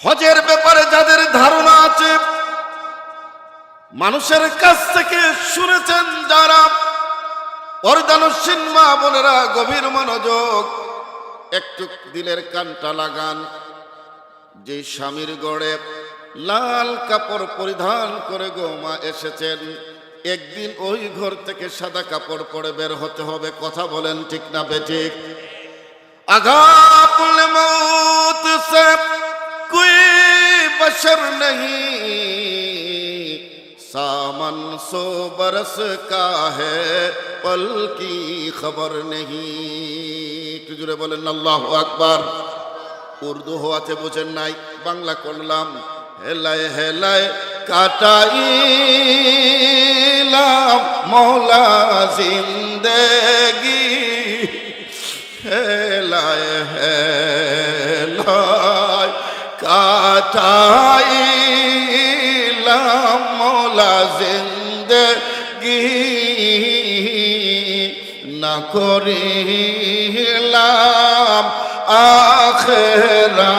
হজের ব্যাপারে যাদের ধারণা আছে, মানুষের কাছ থেকে শুনেছেন যারা পর্দানুসীন মা বোনেরা গভীর মনোযোগ, একটু দিলের কানটা লাগান। যে স্বামীর গড়ে লাল কাপড় পরিধান করে গোমা এসেছেন, একদিন ওই ঘর থেকে সাদা কাপড় পরে বের হতে হবে, কথা বলেন ঠিক না বেঠিক আঘাত बशर नहीं सामन सो बरस का है पल की खबर नहीं একটু জুড়ে বলেন আল্লাহ আকবার উর্দু হওয়াতে বোঝেন নাই বাংলা করলাম হেলায় হেলায় কাটাইলাম মৌলা জিন্দেগি হেলায় হেলায় কাটাইলাম মৌলা জিন্দগি। না করিলাম আখেরাতের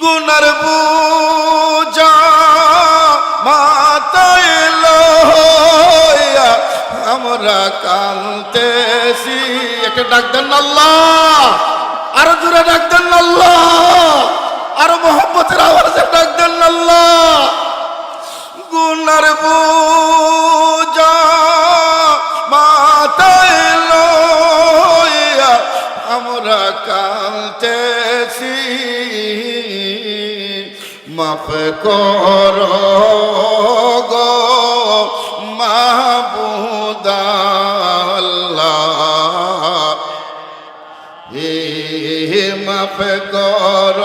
গুনার বুজা মাতায় লইয়া আমরা কানতেছি একটা ডাক দেন আল্লাহ আরও জোরে ডাক দেন মাফ কর গো মাহবুদাল্লাহ হে মাফ কর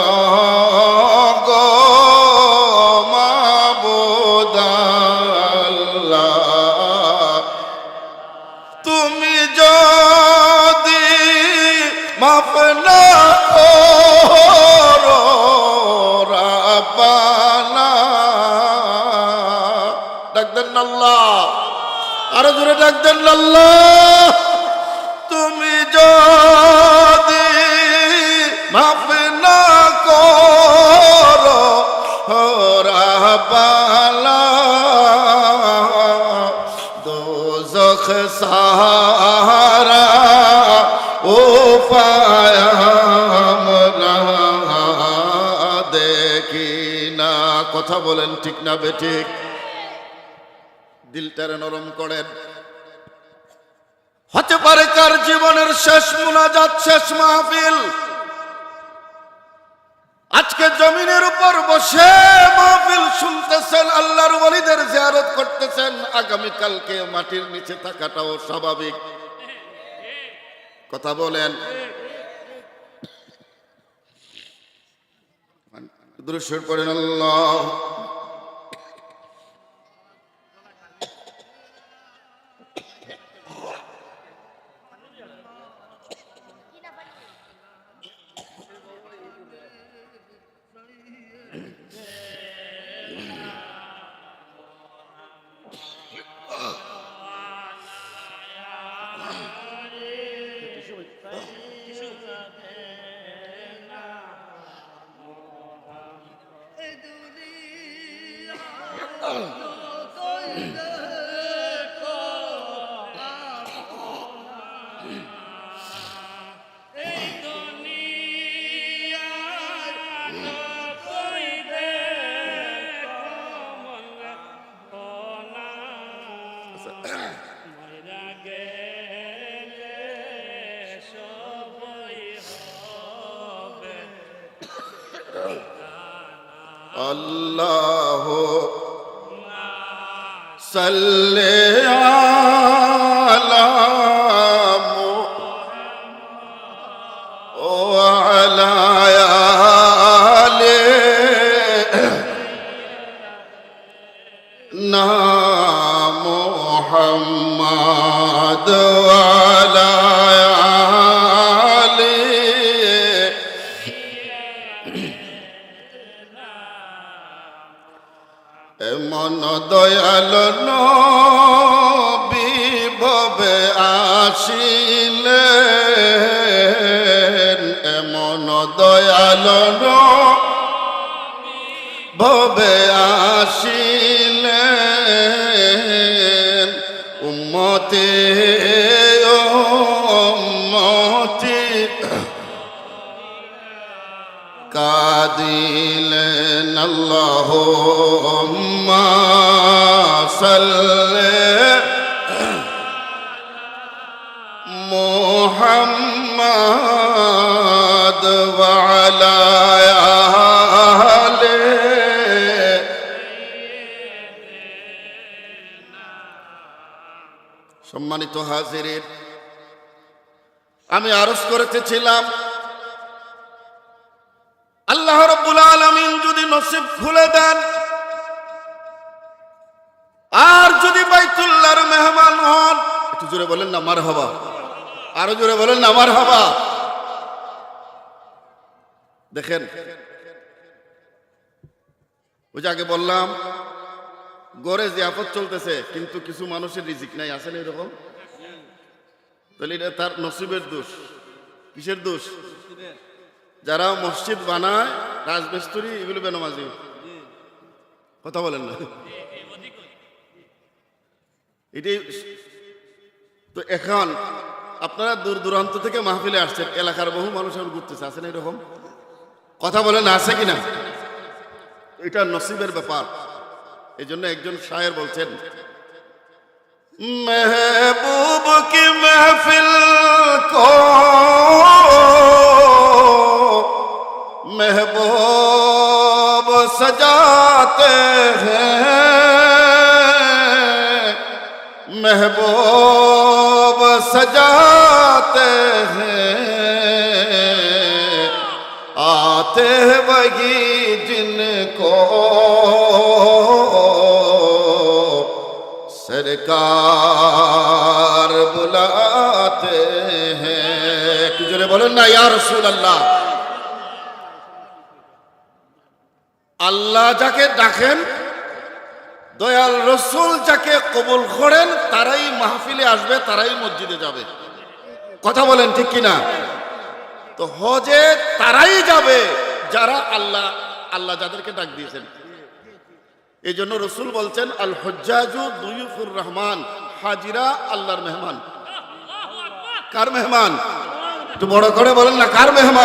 জোরে ডাক দেন না আল্লাহ, তুমি যদি মাফ না করো না। কথা বলেন ঠিক না বেঠিক দিলটারে নরম করেন হতে পারে তার জীবনের শেষ মুনাজাত, শেষ মাহফিল। আজকে জমিনের উপর বসে মাহফিল শুনতেছেন, আল্লাহর ওয়ালিদের জিয়ারত করতেছেন। আগামী কালকে মাটির নিচে থাকাটাও স্বাভাবিক। কথা বলেন। দৃশ্য করেন আল্লাহ। আল্লাহ সাল্লে আলা ও আলা আলে না মোহাম্মদ আলা এমন দয়াল নবী ভবে আসিলেন এমন দয়াল ভবে উম্মতে উম্মতি কাদিলেন আল্লাহ সাল্লে মোহাম্মদ সম্মানিত হাজিরের আমি আরজ করতেছিলাম নসিব খুলে দেন। আর যদি বাইতুল্লাহর মেহমান হন, একটু জোরে বলেন না আমার হবা আরও জোরে বলেন না আমার হবা দেখেন, ওই যে আগে বললাম, গড়ে জিয়াফত চলতেছে, কিন্তু কিছু মানুষের রিজিক নাই, আছে না এরকম? তাহলে এটা তার নসিবের দোষ। কিসের দোষ? যারা মসজিদ বানায় রাজমিস্ত্রি, এগুলো বেনমাজি। কথা বলেন না। তো এখন আপনারা দূর দূরান্ত থেকে মাহফিলে আসছেন, এলাকার বহু মানুষ এখন ঘুরতেছে আছেন এরকম? কথা বলেন আছে কিনা? এটা নসিবের ব্যাপার। এই জন্য একজন শায়ের বলছেন, মেহবুব কি মেহফিল কো محبوب سجاتے ہیں۔ محبوب سجاتے ہیں۔ آتے وہی جن کو سرکار بلاتے ہیں۔ کجرے بولو نا، یا رسول اللہ আল্লাহ যাকে ডাকেন, দয়াল রসুল যাকে কবুল করেন, তারাই মাহফিলে আসবে, তারাই মসজিদে যাবে। কথা বলেন ঠিক কিনা? তো হজে তারাই যাবে, যারা আল্লাহ আল্লাহ যাদেরকে ডাক দিয়েছেন। এই জন্য রসুল বলছেন আল হজ্জাজু দুইফুর রহমান, হাজিরা আল্লাহর মেহমান। কার মেহমান? একটু বড় করে বলেন না, কার মেহমান?